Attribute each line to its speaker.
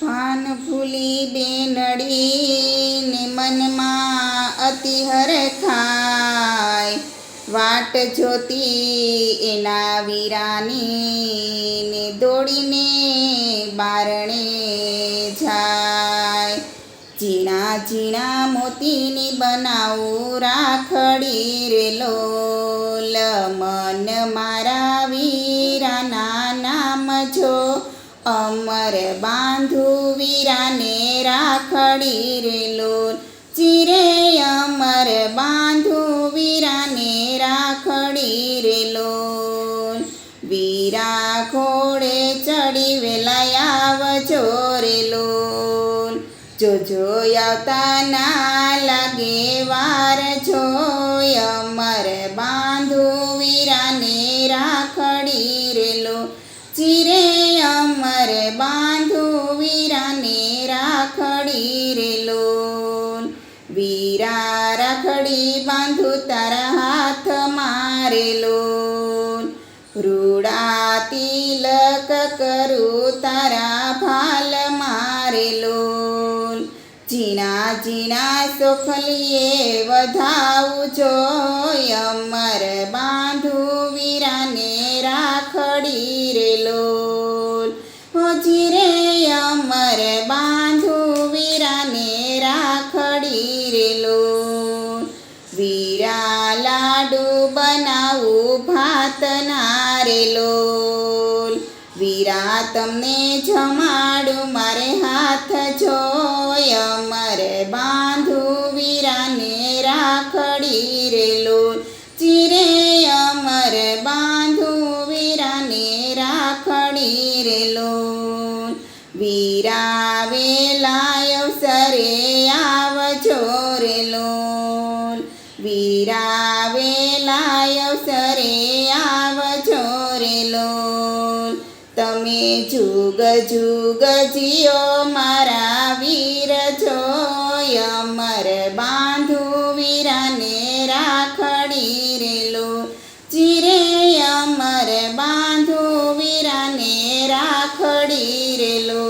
Speaker 1: પાન ફૂલી બેનડી ને મનમાં અતિ હરખાય વાટ જોતી એના વીરાની ને દોડીને બારણે જાય. ઝીણા ઝીણા મોતીની બનાવું રાખડી રે લોલ. મન મારા વીરાના નામ જો અમર બાંધુ વીરાને રાખડી રે લોલ ચીરે અમર બાંધુ વીરાને રાખડી રે લોલ વીરા ઘોડે ચડી વેલા આવજો રે લોલ જોજો આવતા ના લાગે વાર, જોય અમર બાંધુ વીરાને રાખડી રેલો ચીરે અમર બાંધુ વીરાને રાખડી રેલો વીરા રાખડી બાંધુ તારા હાથ મારેલો રૂડા તિલક કરું તારા ભાલ મારેલો ઝીણા ઝીણા સોખલીએ વધાવું જો અમર બાંધુ વીરાને રાખડી રે અમર બાંધુ વીરાને રાખડી રેલો. વીરા લાડુ બનાવું ભાત નારેલો વીરા તમને જમાડું વીરાવેલાય સરે આવ છોરેલો વીરાવેલાય સરે આવ છોરેલો તમે જુગ જુગ જીઓ મારા વીર છો અમર બાંધુ વીરાને રાખડી રેલો ચીરે અમર બાંધુ વીરાને રાખડી રેલો